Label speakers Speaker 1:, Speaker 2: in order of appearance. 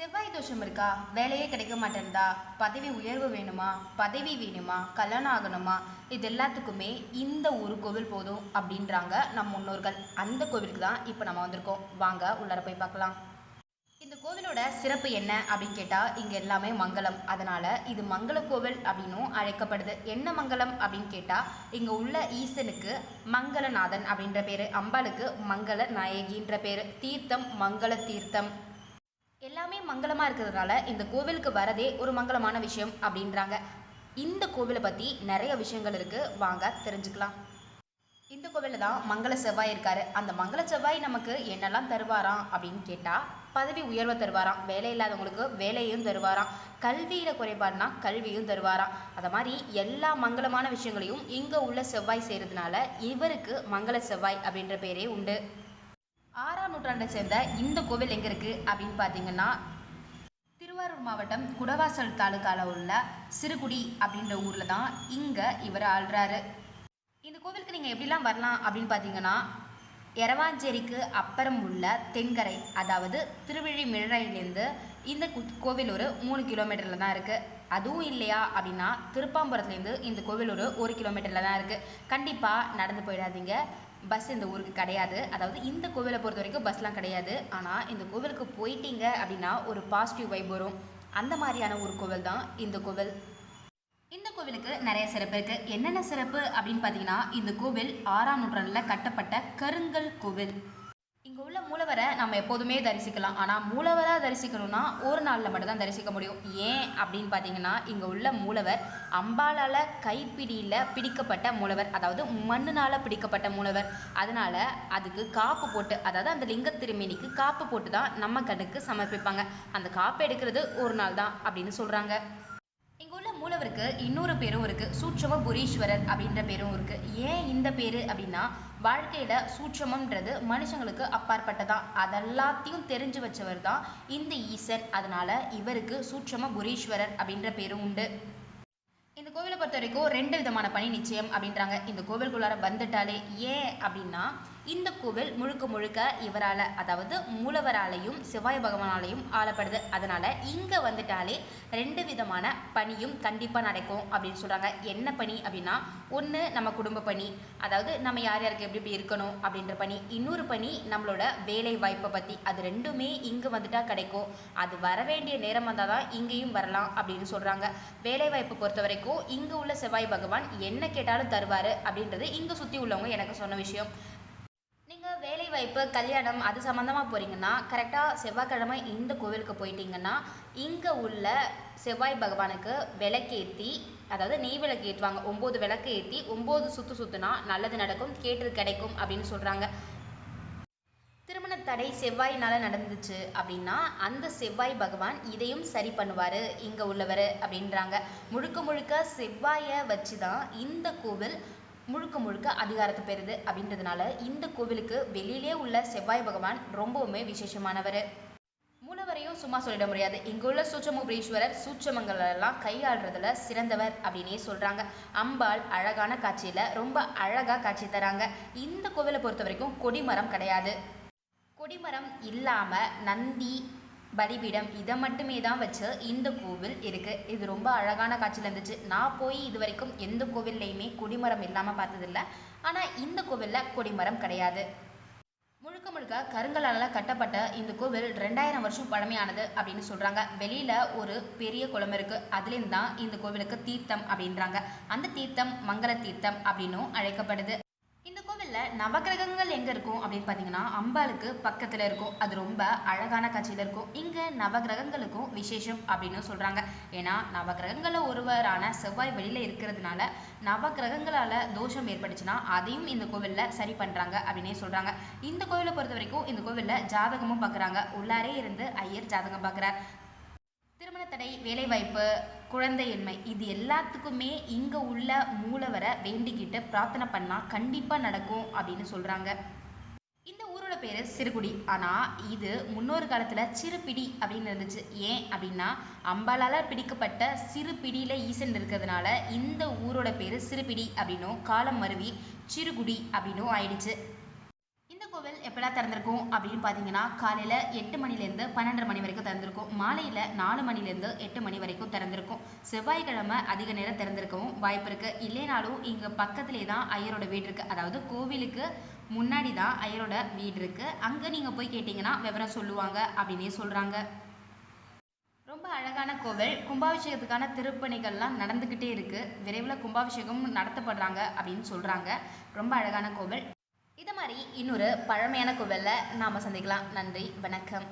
Speaker 1: செவ்வாய் தோஷம் இருக்கா? வேலையே கிடைக்க மாட்டேன்தா. பதவி உயர்வு வேணுமா? பதவி வேணுமா? கல்யாணம் ஆகணுமா? இது எல்லாத்துக்குமே இந்த ஒரு கோவில் போதும் அப்படின்றாங்க நம் முன்னோர்கள். அந்த கோவிலுக்கு தான் இப்போ நம்ம வந்திருக்கோம். வாங்க உள்ளார போய் பார்க்கலாம். இந்த கோவிலோட சிறப்பு என்ன அப்படின்னு கேட்டால் இங்கே எல்லாமே மங்களம். அதனால் இது மங்கள கோவில் அப்படின்னும் அழைக்கப்படுது. என்ன மங்களம் அப்படின்னு கேட்டால் இங்கே உள்ள ஈசனுக்கு மங்களநாதன் அப்படின்ற பேர் அம்பாளுக்கு மங்கள நாயகின்ற பேர். தீர்த்தம் மங்கள தீர்த்தம். எல்லாமே மங்களமாக இருக்கிறதுனால இந்த கோவிலுக்கு வரதே ஒரு மங்களமான விஷயம் அப்படின்றாங்க. இந்த கோவிலை பற்றி நிறைய விஷயங்கள் இருக்குது வாங்க தெரிஞ்சுக்கலாம். இந்த கோவிலில் தான் மங்கள செவ்வாய் இருக்காரு. அந்த மங்கள செவ்வாய் நமக்கு என்னெல்லாம் தருவாராம் அப்படின்னு கேட்டால் பதவி உயர்வை தருவாராம். வேலை இல்லாதவங்களுக்கு வேலையும் தருவாராம். கல்வியில் குறைபாடுனா கல்வியும் தருவாராம். அதை மாதிரி எல்லா மங்களமான விஷயங்களையும் இங்கே உள்ள செவ்வாய் செய்கிறதுனால இவருக்கு மங்கள செவ்வாய் அப்படின்ற பேரே உண்டு. ஆறாம் நூற்றாண்டை சேர்ந்த இந்த கோவில் எங்க இருக்கு அப்படின்னு பார்த்தீங்கன்னா திருவாரூர் மாவட்டம் குடவாசல் தாலுக்கால உள்ள சிறுகுடி அப்படின்ற ஊர்ல தான் இங்க இவர் ஆள்றாரு. இந்த கோவிலுக்கு நீங்க எப்படிலாம் வரலாம் அப்படின்னு பார்த்தீங்கன்னா எரவாஞ்சேரிக்கு அப்புறம் உள்ள தென்கரை அதாவது திருவிழிமிழறையிலேருந்து இந்த கோவில் ஒரு மூணு கிலோமீட்டரில் தான் இருக்குது அதுவும் இல்லையா அப்படின்னா திருப்பாம்புரத்துலேருந்து இந்த கோவில் ஒரு ஒரு கிலோமீட்டரில் தான் இருக்குது கண்டிப்பாக நடந்து போயிடாதீங்க. பஸ் இந்த ஊருக்கு கிடையாது. அதாவது இந்த கோவிலை பொறுத்த வரைக்கும் பஸ்லாம் கிடையாது. ஆனால் இந்த கோவிலுக்கு போயிட்டீங்க அப்படின்னா ஒரு பாசிட்டிவ் வைப் வரும். அந்த மாதிரியான ஒரு கோவில் தான் இந்த கோவில். இந்த கோவிலுக்கு நிறைய சிறப்பு இருக்குது என்னென்ன சிறப்பு அப்படின்னு பார்த்தீங்கன்னா இந்த கோவில் ஆறாம் நூற்றாண்டில் கட்டப்பட்ட கருங்கல் கோவில். இங்கே உள்ள மூலவரை நம்ம எப்போதுமே தரிசிக்கலாம். ஆனால் மூலவராக தரிசிக்கணும்னா ஒரு நாளில் மட்டும்தான் தரிசிக்க முடியும். ஏன் அப்படின்னு பார்த்தீங்கன்னா இங்கே உள்ள மூலவர் அம்பாலால் கைப்பிடியில் பிடிக்கப்பட்ட மூலவர். அதாவது மண்ணுனால் பிடிக்கப்பட்ட மூலவர். அதனால அதுக்கு காப்பு போட்டு அதாவது அந்த லிங்க திருமேனிக்கு காப்பு போட்டு தான் நம்ம கண்ணுக்கு சமர்ப்பிப்பாங்க. அந்த காப்பு எடுக்கிறது ஒரு நாள் தான் அப்படின்னு சொல்கிறாங்க மூலவருக்கு இன்னொரு பேரும் இருக்கு. சூட்சம புரீஸ்வரர் அப்படின்ற பேரும் இருக்கு. ஏன் இந்த பேரு அப்படின்னா வாழ்க்கையில சூட்சமம்ன்றது மனுஷங்களுக்கு அப்பாற்பட்டதான் அதெல்லாத்தையும் தெரிஞ்சு வச்சவர் தான் இந்த ஈசன் அதனால இவருக்கு சூட்சம புரீஸ்வரர் அப்படின்ற பேரும் உண்டு. இந்த கோவிலை பொறுத்த வரைக்கும் ரெண்டு விதமான பணி நிச்சயம் அப்படின்றாங்க. இந்த கோவிலுக்குள்ளார வந்துட்டாலே ஏன் அப்படின்னா இந்த கோவில் முழுக்க முழுக்க இவரால் அதாவது மூலவராலையும் செவ்வாய் பகவானாலையும் ஆளப்படுது. அதனால் இங்கே வந்துட்டாலே ரெண்டு விதமான பணியும் கண்டிப்பாக நடக்கும் அப்படின்னு சொல்கிறாங்க என்ன பணி அப்படின்னா ஒன்று நம்ம குடும்ப பணி அதாவது நம்ம யார் யாருக்கு எப்படி எப்படி இருக்கணும் அப்படின்ற பணி. இன்னொரு பணி நம்மளோட வேலை வாய்ப்பை பற்றி அது ரெண்டுமே இங்கே வந்துட்டால் கிடைக்கும். அது வர வேண்டிய நேரம் வந்தால் தான் இங்கேயும் வரலாம் அப்படின்னு சொல்கிறாங்க வேலை வாய்ப்பு பொறுத்த வரைக்கும் இங்கே உள்ள செவ்வாய் பகவான் என்ன கேட்டாலும் தருவார் அப்படின்றது இங்கே சுற்றி உள்ளவங்க எனக்கு சொன்ன விஷயம். வைப்பு வாய்ப்பு கல்யாணம் அது சம்மந்தமாக போறீங்கன்னா கரெக்டா செவ்வாய்க்கிழமை இந்த கோவிலுக்கு போயிட்டீங்கன்னா இங்க உள்ள செவ்வாய் பகவானுக்கு விளக்கேத்தி அதாவது நெய் விளக்கு ஏற்றுவாங்க ஒன்பது விளக்கு ஏத்தி ஒம்பது சுத்து சுத்துனா நல்லது நடக்கும் கேட்டது கிடைக்கும் அப்படின்னு சொல்றாங்க. திருமண தடை செவ்வாயினால் நடந்துச்சு அப்படின்னா அந்த செவ்வாய் பகவான் இதையும் சரி பண்ணுவாரு இங்க உள்ளவர் அப்படின்றாங்க. முழுக்க முழுக்க செவ்வாயை வச்சுதான் இந்த கோவில் முழுக்க முழுக்க அதிகாரத்தை பெறுது அப்படின்றதுனால இந்த கோவிலுக்கு வெளியிலே உள்ள செவ்வாய் பகவான் ரொம்பவுமே விசேஷமானவர். மூலவரையும் சும்மா சொல்லிட முடியாது. இங்குள்ள சூட்சமுபீஸ்வரர் சூட்சமங்கள் எல்லாம் கையாளுறதுல சிறந்தவர் அப்படின்னே சொல்றாங்க. அம்பாள் அழகான காட்சியில ரொம்ப அழகா காட்சி தராங்க. இந்த கோவிலை பொறுத்த வரைக்கும் கொடிமரம் கிடையாது. கொடிமரம் இல்லாம நந்தி பலிபீடம் இதை மட்டுமே தான் வச்சு இந்த கோவில் இருக்கு. இது ரொம்ப அழகான காட்சியில் இருந்துச்சு. நான் போய் இது வரைக்கும் எந்த கோவில்லையுமே கொடிமரம் இல்லாமல் பார்த்ததில்ல. ஆனால் இந்த கோவிலில் கொடிமரம் கிடையாது. முழுக்க முழுக்க கருங்கலால் கட்டப்பட்ட இந்த கோவில் ரெண்டாயிரம் வருஷம் பழமையானது அப்படின்னு சொல்கிறாங்க வெளியில் ஒரு பெரிய குளம் இருக்குது அதுலேருந்து தான் இந்த கோவிலுக்கு தீர்த்தம் அப்படின்றாங்க. அந்த தீர்த்தம் மங்கள தீர்த்தம் அப்படின்னும் அழைக்கப்படுது. இந்த நவக்கிரகங்கள் எங்க இருக்கும் அப்படின்னு பாத்தீங்கன்னா அம்பாளுக்கு பக்கத்துல இருக்கும். அது ரொம்ப அழகான காட்சியில இருக்கும். இங்க நவக்கிரகங்களுக்கும் விசேஷம் அப்படின்னு சொல்றாங்க. ஏன்னா நவக்கிரகங்கள்ல ஒருவரான செவ்வாய் வெளியில இருக்கிறதுனால நவக்கிரகங்களால தோஷம் ஏற்பட்டுச்சுன்னா அதையும் இந்த கோவில்ல சரி பண்றாங்க அப்படின்னே சொல்றாங்க. இந்த கோவிலை பொறுத்த வரைக்கும் இந்த கோவில்ல ஜாதகமும் பார்க்குறாங்க உள்ளாரே இருந்து ஐயர் ஜாதகம் பார்க்கறார் திருமண தடை வேலைவாய்ப்பு குழந்தையின்மை இது எல்லாத்துக்குமே இங்க உள்ள மூலவரை வேண்டிக்கிட்டு பிரார்த்தனை பண்ணா கண்டிப்பா நடக்கும் அப்படின்னு சொல்றாங்க. இந்த ஊரோட பேரு சிறுகுடி. ஆனா இது முன்னொரு காலத்துல சிறுபிடி அப்படின்னு இருந்துச்சு. ஏன் அப்படின்னா அம்பாளால பிடிக்கப்பட்ட சிறுபிடியில ஈசன் இருக்கிறதுனால இந்த ஊரோட பேரு சிறுபிடி அப்படின்னும் காலம் மருவி சிறுகுடி அப்படின்னும் ஆயிடுச்சு. கோவில் எப்படா திறந்திருக்கும் அப்படின்னு பார்த்தீங்கன்னா காலையில் எட்டு மணிலேருந்து பன்னெண்டரை மணி வரைக்கும் திறந்திருக்கும். மாலையில் நாலு மணிலேருந்து எட்டு மணி வரைக்கும் திறந்திருக்கும். செவ்வாய்க்கிழமை அதிக நேரம் திறந்திருக்கவும் வாய்ப்பு இருக்குது இல்லைனாலும் இங்கே பக்கத்துலேயே தான் ஐயரோட வீடு இருக்குது அதாவது கோவிலுக்கு முன்னாடி தான் ஐயரோட வீடு இருக்குது அங்கே நீங்கள் போய் கேட்டிங்கன்னா விவரம் சொல்லுவாங்க அப்படின்னே சொல்கிறாங்க ரொம்ப அழகான கோவில். கும்பாபிஷேகத்துக்கான திருப்பணிகள்லாம் நடந்துக்கிட்டே இருக்குது விரைவில் கும்பாபிஷேகம் நடத்தப்படுறாங்க அப்படின்னு சொல்கிறாங்க ரொம்ப அழகான கோவில். இது மாதிரி இன்னொரு பழமையான கோவில்ல நாம் சந்திக்கலாம். நன்றி வணக்கம்.